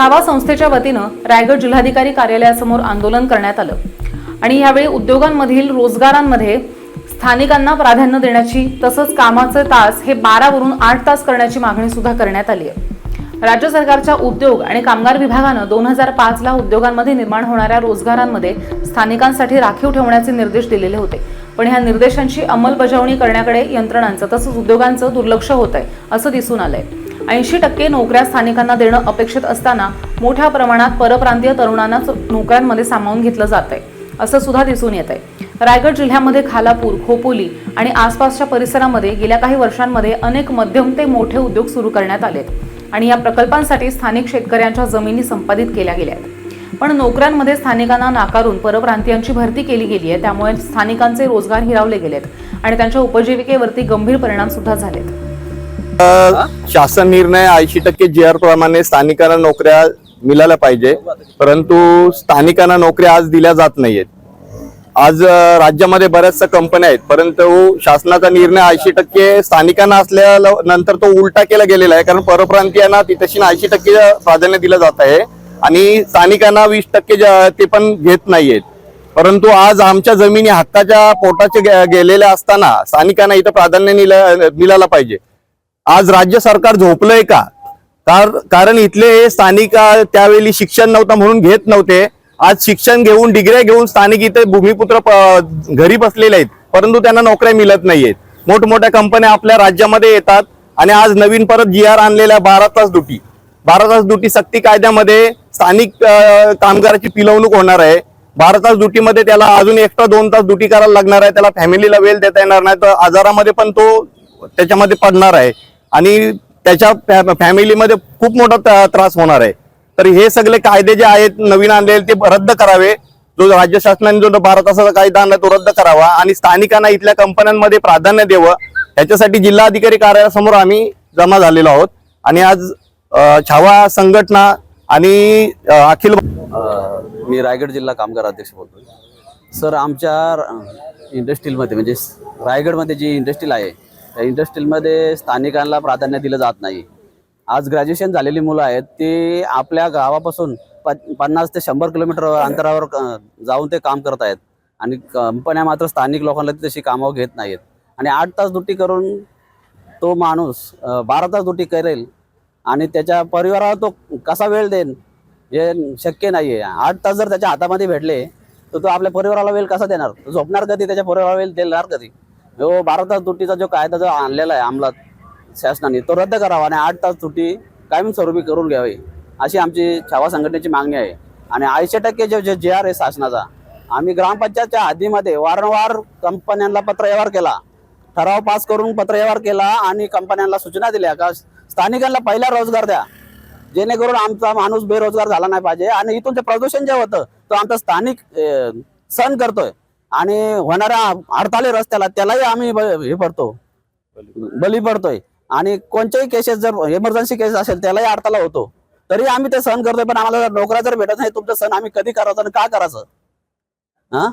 छावा संस्थेच्या वतीनं रायगड जिल्हाधिकारी कार्यालयासमोर आंदोलन करण्यात आलं. आणि यावेळी उद्योगांमधील रोजगारांमध्ये स्थानिकांना प्राधान्य देण्याची तसंच कामाचे तास हे बारावरून आठ तास करण्याची मागणी सुद्धा करण्यात आली आहे. राज्य सरकारच्या उद्योग आणि कामगार विभागानं दोन हजार पाचला उद्योगांमध्ये निर्माण होणाऱ्या रोजगारांमध्ये स्थानिकांसाठी राखीव ठेवण्याचे निर्देश दिलेले होते. पण ह्या निर्देशांची अंमलबजावणी करण्याकडे यंत्रणांचं तसंच उद्योगांचं दुर्लक्ष होत आहे असं दिसून आलंय. ऐंशी टक्के नोकऱ्या स्थानिकांना देणं अपेक्षित असताना मोठ्या प्रमाणात परप्रांतीय तरुणांनाच नोकऱ्यांमध्ये सामावून घेतलं जात आहे असं सुद्धा दिसून येत आहे रायगड जिल्ह्यामध्ये खालापूर खोपोली आणि आसपासच्या परिसरामध्ये गेल्या काही वर्षांमध्ये अनेक मध्यम ते मोठे उद्योग सुरू करण्यात आलेत आणि या प्रकल्पांसाठी स्थानिक शेतकऱ्यांच्या जमिनी संपादित केल्या गेल्या आहेत. पण नोकऱ्यांमध्ये स्थानिकांना नाकारून परप्रांतीयांची भरती केली गेली आहे त्यामुळे स्थानिकांचे रोजगार हिरावले गेलेत आणि त्यांच्या उपजीविकेवरती गंभीर परिणाम सुद्धा झालेत. शासन निर्णय ऐंशी टक्के जी आर प्रमाणे स्थानिकांना नोकऱ्या मिळाल्या पाहिजे. परंतु स्थानिकांना नोकऱ्या आज दिल्या जात नाहीयेत. आज राज्यामध्ये बऱ्याचशा कंपन्या आहेत. परंतु शासनाचा निर्णय ऐंशी टक्के स्थानिकांना असल्या नंतर तो उलटा केला गेलेला आहे. कारण परप्रांतीयांना तिथशी ऐंशी टक्के प्राधान्य दिलं जात आहे. आणि स्थानिकांना वीस टक्के ते पण घेत नाहीयेत. परंतु आज आमच्या जमिनी हक्काच्या पोटाचे गेलेल्या असताना स्थानिकांना इथं प्राधान्य मिळालं पाहिजे. आज राज्य सरकार झोपलंय का? कारण इथले हे स्थानिक त्यावेळी शिक्षण नव्हतं म्हणून घेत नव्हते. आज शिक्षण घेऊन डिग्र्या घेऊन स्थानिक इथे भूमिपुत्र घरी बसलेले आहेत. परंतु त्यांना नोकऱ्या मिळत नाहीयेत. मोठमोठ्या कंपन्या आपल्या राज्यामध्ये येतात आणि आज नवीन परत जी आर आणलेल्या बारा तास ड्युटी. बारा तास ड्युटी सक्ती कायद्यामध्ये स्थानिक कामगाराची पिलवणूक होणार आहे. बारा तास ड्युटीमध्ये त्याला अजून एक्स्ट्रा दोन तास ड्युटी करायला लागणार आहे. त्याला फॅमिलीला वेळ देता येणार नाही. तर आजारामध्ये पण तो त्याच्यामध्ये पडणार आहे. आणि त्याच्या फॅ- फॅमिलीमध्ये खूप मोठा त्रास होणार आहे. तर हे सगळे कायदे जे आहेत नवीन आणलेले ते रद्द करावे. जो राज्य शासनाने जो बारा तासाचा कायदा आणला तो रद्द करावा आणि स्थानिकांना इथल्या कंपन्यांमध्ये प्राधान्य द्यावं. ह्याच्यासाठी जिल्हाधिकारी कार्यालयासमोर आम्ही जमा झालेलो आहोत. आणि आज छावा संघटना आणि अखिल मी रायगड जिल्हा कामगार अध्यक्ष बोलतोय. सर आमच्या इंडस्ट्रीलमध्ये म्हणजे रायगडमध्ये जी इंडस्ट्रील आहे त्या इंडस्ट्रीमध्ये स्थानिकांना प्राधान्य दिलं जात नाही. आज ग्रॅज्युएशन झालेली मुलं आहेत ती आपल्या गावापासून प पन्नास ते शंभर किलोमीटर अंतरावर जाऊन ते काम करत आहेत. आणि कंपन्या मात्र स्थानिक लोकांना तशी कामावर घेत नाहीत. आणि आठ तास ड्युटी करून तो माणूस बारा तास ड्युटी करेल आणि त्याच्या परिवाराला तो कसा वेळ देईल हे शक्य नाही आहे आठ तास जर त्याच्या हातामध्ये भेटले तर तो आपल्या परिवाराला वेळ कसा देणार? तो झोपणार कधी? त्याच्या परिवाराला वेळ देणार कधी? जो बारा तास सुट्टीचा जो कायदा जो आणलेला आहे अंमलात शासनाने तो रद्द करावा आणि आठ तास सुट्टी कायमस्वरूपी करून घ्यावी अशी आमची छावा संघटनेची मागणी आहे. आणि ऐंशी टक्के जे जे आर आहे शासनाचा आम्ही ग्रामपंचायतच्या हद्दीमध्ये वारंवार कंपन्यांना पत्र व्यवहार केला. ठराव पास करून पत्र व्यवहार केला आणि कंपन्यांना सूचना दिल्या का स्थानिकांना पहिला रोजगार द्या. जेणेकरून आमचा माणूस बेरोजगार झाला नाही पाहिजे आणि इथून ते प्रदूषण जे होतं तो आमचा स्थानिक सहन करतोय. आणि होणाऱ्या हडताली रस्त्याला त्यालाही आम्ही ब- हे पडतो. बली पडतोय. आणि कोणत्याही केसेस जर इमर्जन्सी केस असेल त्यालाही अडथळा होतो. तरी आम्ही ते सण करतोय पण आम्हाला जर जर भेटत नाही तुमचं सण आम्ही कधी करायचं आणि का करायचं? हा?